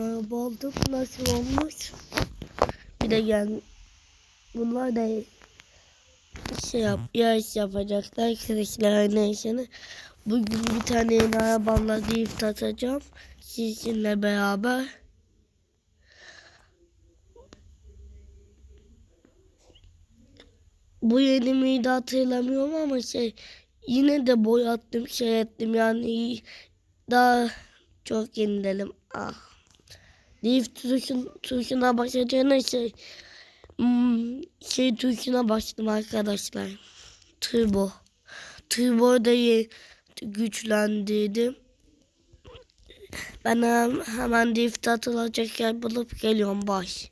Araba aldım. Nasıl olmuş? Bir de gel bunlar da şey yap, yarış yapacaklar aynı işini. Bugün bir tane yeni arabamla drift atacağım. Sizinle beraber. Bu yeni miydi hatırlamıyorum ama şey yine de boyattım şey ettim yani daha çok yenilelim. Ah. Drift tuşun, tuşuna basacağına şey hmm, şey tuşuna bastım arkadaşlar. Turbo. Turbo da güçlendirdim. Ben hem- hemen drift atılacak yer bulup geliyorum baş.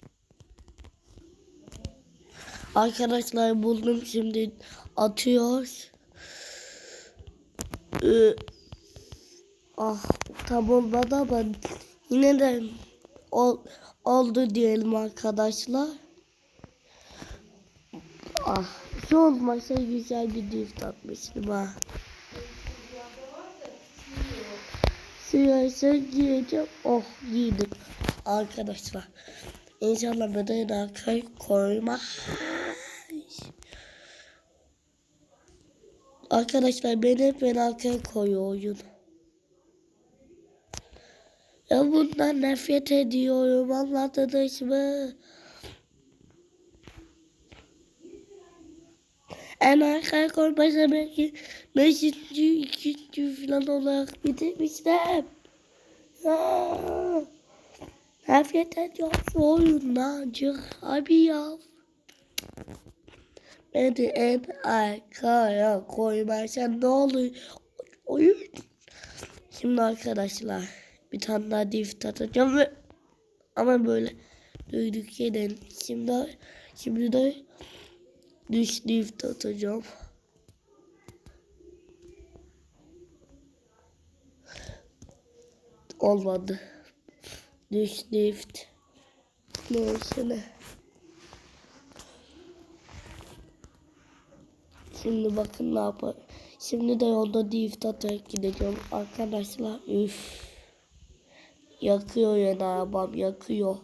Arkadaşlar buldum şimdi atıyoruz. Ee, ah tam olmadı ama yine de ol, oldu diyelim arkadaşlar. Ah şu olmasa güzel bir drift atmıştım ha. Siyasa giyeceğim. Oh giydim. Arkadaşlar. İnşallah beden arkaya koyma. Arkadaşlar beni hep ben arkaya koyuyor oyun. Ya bundan nefret ediyorum anladınız mı? En arkaya koymasa belki beşinci, ikinci falan olarak bitirmiştim. Ya. Nefret ediyorum oyundan çık abi ya. Beni en arkaya koymazsan ne olur? Oyun. Şimdi arkadaşlar bir tane daha drift atacağım ve ama böyle duyduk yeden şimdi şimdi de düş drift atacağım. Olmadı. Düş. Neyse ne. Şimdi bakın ne yapar. Şimdi de yolda drift atarak gideceğim arkadaşlar. Üf. Yakıyor yani arabam yakıyor.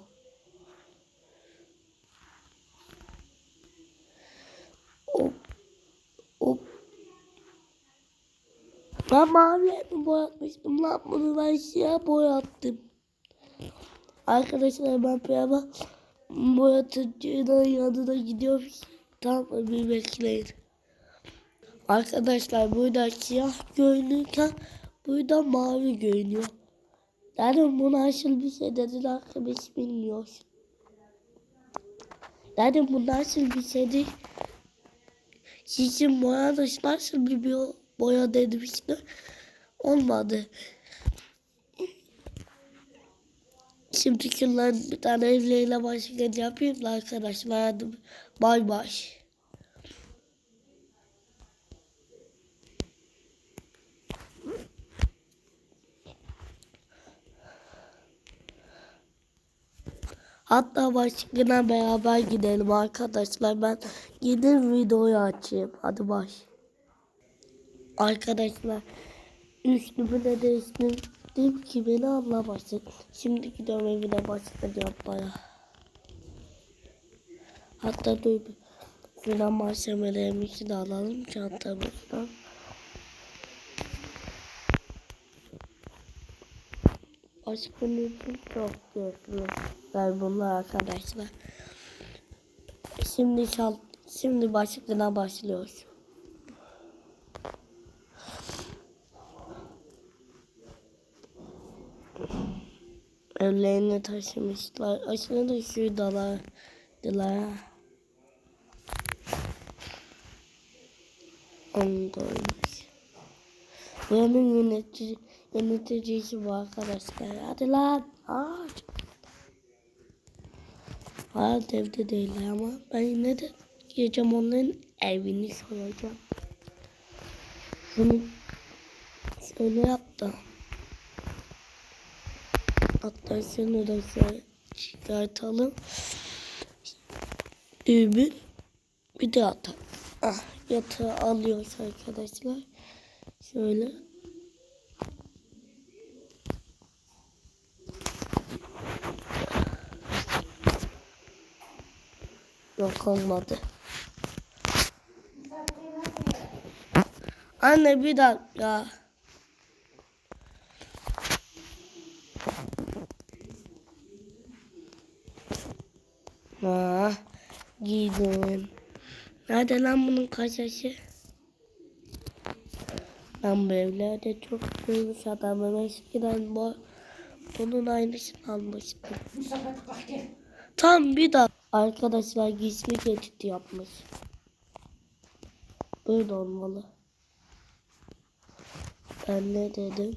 Hop. Hop. Ben maviye mi boyatmıştım lan bunu ben siyah boyattım. Arkadaşlar ben beraber boyatıcının yanına gidiyorum. Tamam bir bekleyin. Arkadaşlar burada siyah görünürken burada mavi görünüyor. Yani bu nasıl bir şey dediler ki biz bilmiyoruz. Yani bu nasıl bir şeydi? Sizin boyanız nasıl bir boya, boya demişti. Olmadı. Şimdi şunların bir tane evleriyle başlayınca yapayım da arkadaşlar. Bay bay. Hatta başkına beraber gidelim arkadaşlar. Ben gidin videoyu açayım. Hadi baş. Arkadaşlar üstümü de değiştirdim ki beni anlamasın. Şimdi gidiyorum evine başlayacağım bana. Hatta dur filan malzemelerimizi de alalım çantamızdan. Aşkın için çok gördüler bunlar arkadaşlar. Şimdi şal, şimdi başlıklarına başlıyoruz. Evlerini taşımışlar. Aşırı da şuradalar. Dilara. Onu da olmuş. Buranın yönetici, yöneticisi bu arkadaşlar. Hadi lan aç. Hala evde değiller ama ben yine de gideceğim onların evini soyacağım. Bunu şöyle yaptım. Hatta şunu da şöyle çıkartalım. Düğümün bir de atalım. Ah, yatağı alıyoruz arkadaşlar. Şöyle. Yok olmadı. Anne bir dakika. Ah, gidin. Nerede lan bunun kaç? Ben bu evlerde çok büyümüş adamım. Eskiden bu, bunun aynısını almıştım. Tam bir dakika. Arkadaşlar gizli geçit yapmış. Böyle olmalı. Ben ne dedim?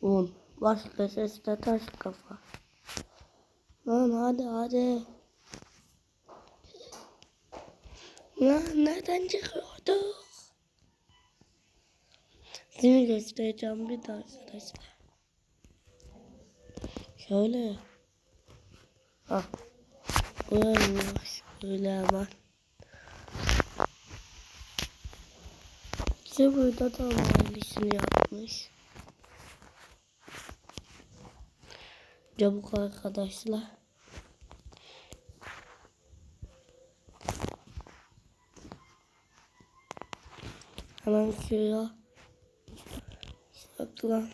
Un. Başka sesle taş kafa. Lan hadi hadi. Lan nereden çıkıyorduk? Seni göstereceğim bir daha arkadaşlar. Şöyle. Ah. Uyanmış. Öyle hemen. İşte burada da aynısını yapmış. Çabuk arkadaşlar. Hemen şuraya saklan.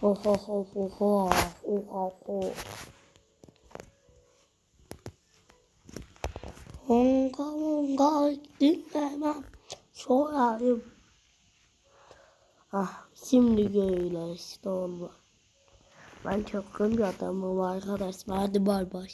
Ho ho ho ho ho. Honka honka dinlemem sorarım. Ah şimdi görüyorlar işte onu. Ben çok bir adamım arkadaşlar. Hadi bay bay.